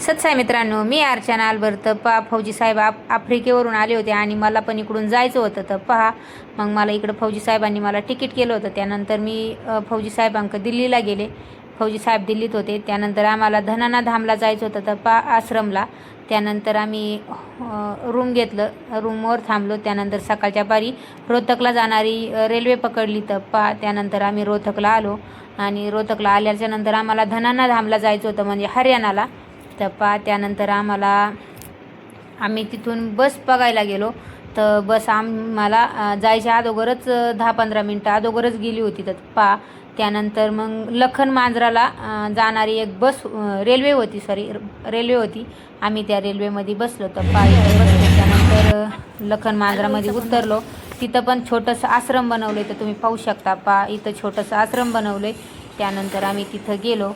सत्साई मित्रांनो मी अर्चना आलबर पा पहा फौजी साहेब आप आफ्रिकेवरून आले होते आणि मला पण इकडून जायचं होतं तर पहा. मग मला इकडं फौजी साहेबांनी मला तिकीट केलं होतं. त्यानंतर मी फौजी साहेबांक दिल्लीला गेले. फौजी साहेब दिल्लीत होते. त्यानंतर आम्हाला धनाना धामला जायचं होतं तर पा आश्रमला. त्यानंतर आम्ही रूम घेतलं. रूमवर थांबलो. त्यानंतर सकाळच्या पारी रोहतकला जाणारी रेल्वे पकडली तर पा त्यानंतर आम्ही रोहतकला आलो. आणि रोहतकला आल्याच्यानंतर आम्हाला धनाना धामला जायचं होतं म्हणजे हरियाणाला. तर पा त्यानंतर आम्हाला आम्ही तिथून बस बघायला गेलो. तर बस आम्हाला जायच्या अगोदरच दहा पंधरा मिनटं अगोदरच गेली होती तर पा त्यानंतर मग लखन मांजराला जाणारी एक बस रेल्वे होती सॉरी रेल्वे होती. आम्ही त्या रेल्वेमध्ये बसलो तर पा इथे बसलो त्यानंतर लखन मांजरामध्ये उतरलो. तिथं पण छोटंसं आश्रम बनवलं तर तुम्ही पाहू शकता पा. इथं छोटंसं आश्रम बनवलं आहे त्यानंतर आम्ही तिथं गेलो.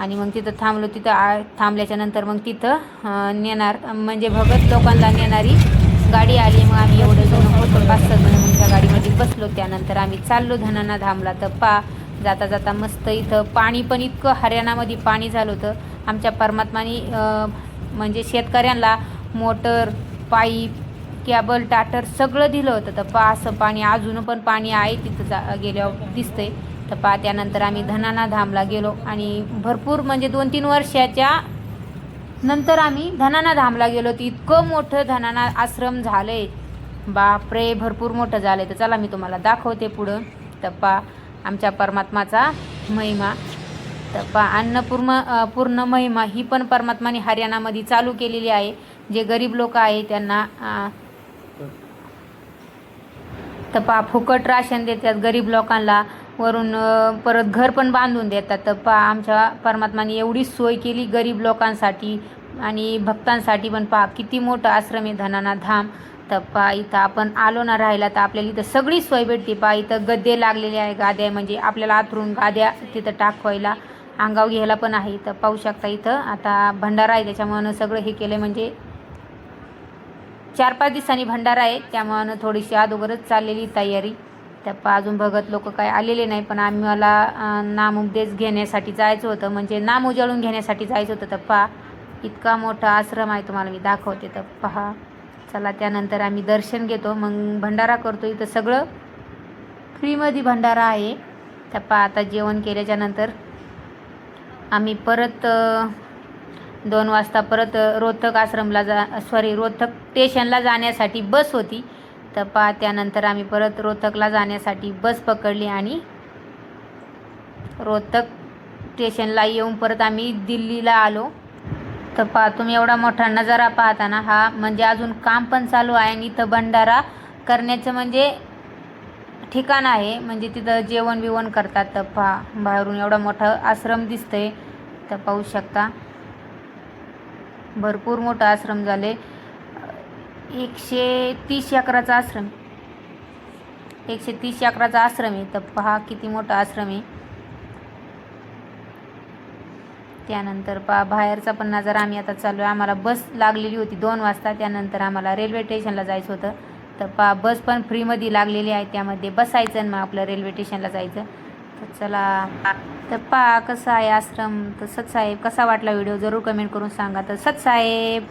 आणि मग तिथं थांबलो तिथं आ थांबल्याच्या नंतर मग तिथं नेणार म्हणजे भगत लोकांना नेणारी गाडी आली. मग आम्ही एवढे जण होतो पाच सहा जण मग त्या गाडीमध्ये बसलो. त्यानंतर आम्ही चाललो धनाना धामला. तर पा जाता जाता मस्त इथं पाणी पण इतकं हरियाणामध्ये पाणी झालं होतं. आमच्या परमात्मानी म्हणजे शेतकऱ्यांना मोटर पाईप कॅबल टाटर सगळं दिलं होतं. तर पा असं पाणी अजून पण पाणी आहे तिथं जा गेल्यावर दिसतंय. तर पा त्यानंतर आम्ही धनाना धामला गेलो आणि भरपूर म्हणजे दोन तीन वर्षाच्या नंतर आम्ही धनाना धामला गेलो. तर इतकं मोठं धनाना आश्रम झालं आहे बापरे भरपूर मोठं झालं आहे तर चला मी तुम्हाला दाखवते पुढं. तर पहा आमच्या परमात्माचा महिमा. तर पा अन्नपूर्ण पूर्ण महिमा ही पण परमात्माने हरियाणामध्ये चालू केलेली आहे. जे गरीब लोक आहे त्यांना तर पा फुकट राशन देतात गरीब लोकांना. वरून परत घर पण बांधून देतात. तर पा आमच्या परमात्माने एवढी सोय केली गरीब लोकांसाठी आणि भक्तांसाठी पण पहा किती मोठं आश्रम आहे धनाना धाम. तर पा इथं आपण आलो ना राहिला तर आपल्याला इथं सगळी सोय भेटते. पा इथं गद्दे लागलेले आहे गाद्या म्हणजे आपल्याला आतरून गाद्या तिथं टाकवायला अंगाव घ्यायला पण आहे. इथं पाहू शकता इथं आता भंडारा आहे त्याच्यामुळं सगळं हे केलं म्हणजे चार पाच दिवसांनी भंडारा आहे त्यामुळं थोडीशी अगोदरच चाललेली तयारी. त्या पा अजून भगत लोक काय आलेले नाही पण आम्हाला अं, नामउपदेश घेण्यासाठी जायचं होतं. म्हणजे नाम उजळून घेण्यासाठी जायचं होतं. तर पहा इतका मोठा आश्रम आहे तुम्हाला मी दाखवते. तर पहा चला त्यानंतर आम्ही दर्शन घेतो. मग भंडारा करतो. इथं सगळं फ्रीमध्ये भंडारा आहे. तर पहा आता जेवण केल्याच्यानंतर आम्ही परत दोन वाजता परत रोहतक आश्रमला जा सॉरी रोहतक स्टेशनला जाण्यासाठी बस होती. तर पा त्यानंतर आम्ही परत रोहतकला जाण्यासाठी बस पकडली आणि रोहतक स्टेशनला येऊन परत आम्ही दिल्लीला आलो. तर पा तुम्ही एवढा मोठा नजारा पाहता ना हा म्हणजे अजून काम पण चालू आहे आणि इथं भंडारा करण्याचं म्हणजे ठिकाण आहे. म्हणजे तिथं जेवण बिवण करतात तर पहा बाहेरून एवढा मोठा आश्रम दिसतंय. तर पाहू शकता. भरपूर मोठा आश्रम झाले. एकशे तीस अकराचा आश्रम एकशे तीस अकराचा आश्रम आहे. तर पहा किती मोठा आश्रम आहे. त्यानंतर पहा बाहेरचा पण नजर आम्ही आता चालू आहे आम्हाला बस लागलेली होती दोन वाजता. त्यानंतर आम्हाला रेल्वे स्टेशनला जायचं होतं. तर पहा बस पण फ्रीमध्ये लागलेली आहे. त्यामध्ये बसायचं आणि मग आपलं रेल्वे स्टेशनला जायचं. तर चला. तर पहा कसं आहे आश्रम? तर सतसाहेब कसा वाटला व्हिडिओ? जरूर कमेंट करून सांगा. तर सतसाहेब